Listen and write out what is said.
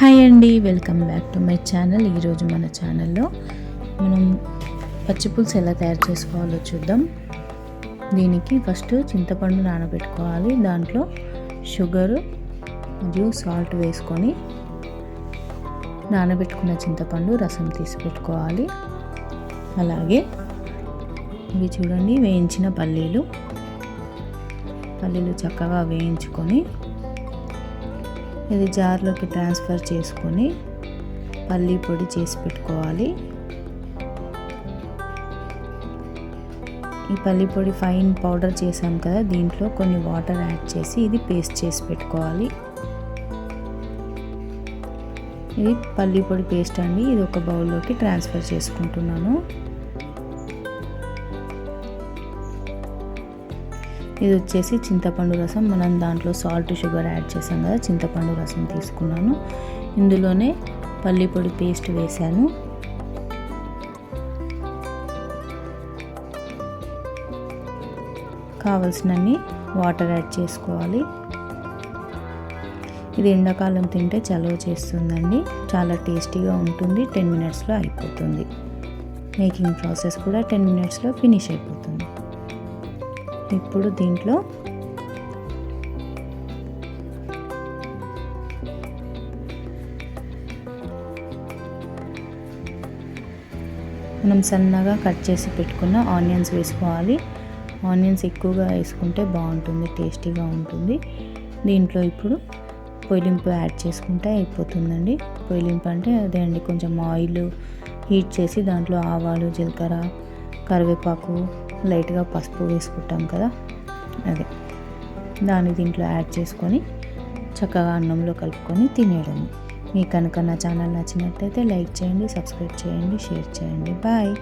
Hi అండి welcome back to my channel. ఈరోజు మన ఛానల్లో మనం పచ్చిపులుసు ఎలా తయారు చేసుకోవాలో చూద్దాం. దీనికి ఫస్ట్ చింతపండు నానబెట్టుకోవాలి. దాంట్లో షుగరు మరియు సాల్ట్ వేసుకొని నానబెట్టుకున్న చింతపండు రసం తీసి పెట్టుకోవాలి అలాగే ఇవి చూడండి వేయించిన పల్లీలు. పల్లీలు చక్కగా వేయించుకొని ఇది జార్లోకి ట్రాన్స్ఫర్ చేసుకొని పల్లీ పొడి చేసి పెట్టుకోవాలి. ఈ పల్లి పొడి ఫైన్ పౌడర్ చేసాం కదా దీంట్లో కొన్ని వాటర్ యాడ్ చేసి ఇది పేస్ట్ చేసి పెట్టుకోవాలి. ఇది పల్లి పొడి పేస్ట్ అండి ఇది ఒక బౌల్లోకి ట్రాన్స్ఫర్ చేసుకుంటున్నాను. ఇది వచ్చేసి చింతపండు రసం. మనం దాంట్లో సాల్ట్ షుగర్ యాడ్ చేసాం కదా చింతపండు రసం తీసుకున్నాను. ఇందులోనే పల్లి పొడి పేస్ట్ వేశాను కావలసినన్ని వాటర్ యాడ్ చేసుకోవాలి. ఇది ఎండాకాలం తింటే చలవ చేస్తుందండి. చాలా టేస్టీగా ఉంటుంది. టెన్ మినిట్స్లో అయిపోతుంది. మేకింగ్ ప్రాసెస్ కూడా టెన్ మినిట్స్లో ఫినిష్ అయిపోతుంది. ఇప్పుడు దీంట్లో మనం సన్నగా కట్ చేసి పెట్టుకున్న ఆనియన్స్ వేసుకోవాలి. ఆనియన్స్ ఎక్కువగా వేసుకుంటే బాగుంటుంది టేస్టీగా ఉంటుంది. దీంట్లో ఇప్పుడు పొయ్యింపు యాడ్ చేసుకుంటే అయిపోతుందండి. పొయ్యింపు అంటే అదే అండి కొంచెం ఆయిల్ హీట్ చేసి దాంట్లో ఆవాలు జీలకర్ర కరివేపాకు లైట్గా పసుపు వేసుకుంటాం కదా అదే. దాన్ని దీంట్లో యాడ్ చేసుకొని చక్కగా అన్నంలో కలుపుకొని తినేయడం మీకు కనుక నా ఛానల్ నచ్చినట్టయితే లైక్ చేయండి సబ్స్క్రైబ్ చేయండి షేర్ చేయండి. బాయ్.